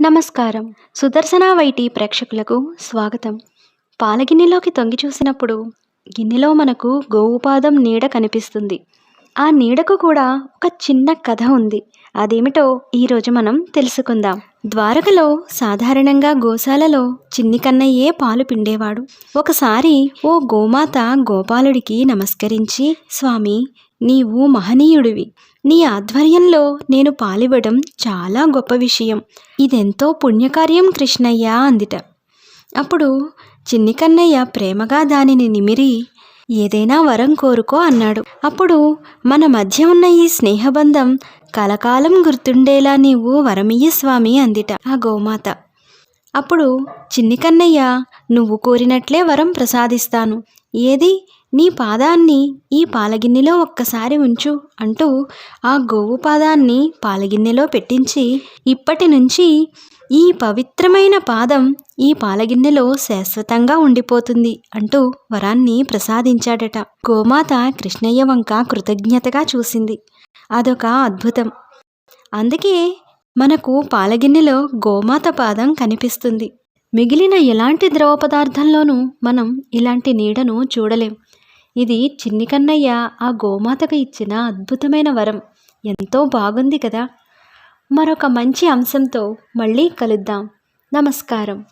నమస్కారం. సుదర్శన వైటి ప్రేక్షకులకు స్వాగతం. పాలగిన్నెలోకి తొంగి చూసినప్పుడు గిన్నెలో మనకు గోవు పాదం నీడ కనిపిస్తుంది. ఆ నీడకు కూడా ఒక చిన్న కథ ఉంది. అదేమిటో ఈరోజు మనం తెలుసుకుందాం. ద్వారకలో సాధారణంగా గోశాలలో చిన్ని కన్నయ్యే పాలు పిండేవాడు. ఒకసారి ఓ గోమాత గోపాలుడికి నమస్కరించి స్వామి నీవు మహనీయుడివి. నీ ఆధ్వర్యంలో నేను పాలివ్వడం చాలా గొప్ప విషయం. ఇదెంతో పుణ్యకార్యం కృష్ణయ్య అందిట. అప్పుడు చిన్ని కన్నయ్య ప్రేమగా దానిని నిమిరి ఏదైనా వరం కోరుకో అన్నాడు. అప్పుడు మన మధ్య ఉన్న ఈ స్నేహబంధం కలకాలం గుర్తుండేలా నీవు వరమీయ స్వామి అందిట ఆ గోమాత. అప్పుడు చిన్ని కన్నయ్య నువ్వు కోరినట్లే వరం ప్రసాదిస్తాను. ఏది? నీ పాదాన్ని ఈ పాలగిన్నెలో ఒక్కసారి ఉంచు అంటూ ఆ గోవు పాదాన్ని పాలగిన్నెలో పెట్టించి ఇప్పటి నుంచి ఈ పవిత్రమైన పాదం ఈ పాలగిన్నెలో శాశ్వతంగా ఉండిపోతుంది అంటూ వరాన్ని ప్రసాదించాడట. గోమాత కృష్ణయ్య వంక కృతజ్ఞతగా చూసింది. అదొక అద్భుతం. అందుకే మనకు పాలగిన్నెలో గోమాత పాదం కనిపిస్తుంది. మిగిలిన ఎలాంటి ద్రవ పదార్థంలోనూ మనం ఇలాంటి నీడను చూడలేం. ఇది చిన్ని కన్నయ్య ఆ గోమాతకు ఇచ్చిన అద్భుతమైన వరం. ఎంతో బాగుంది కదా. మరొక మంచి అంశంతో మళ్ళీ కలుద్దాం. నమస్కారం.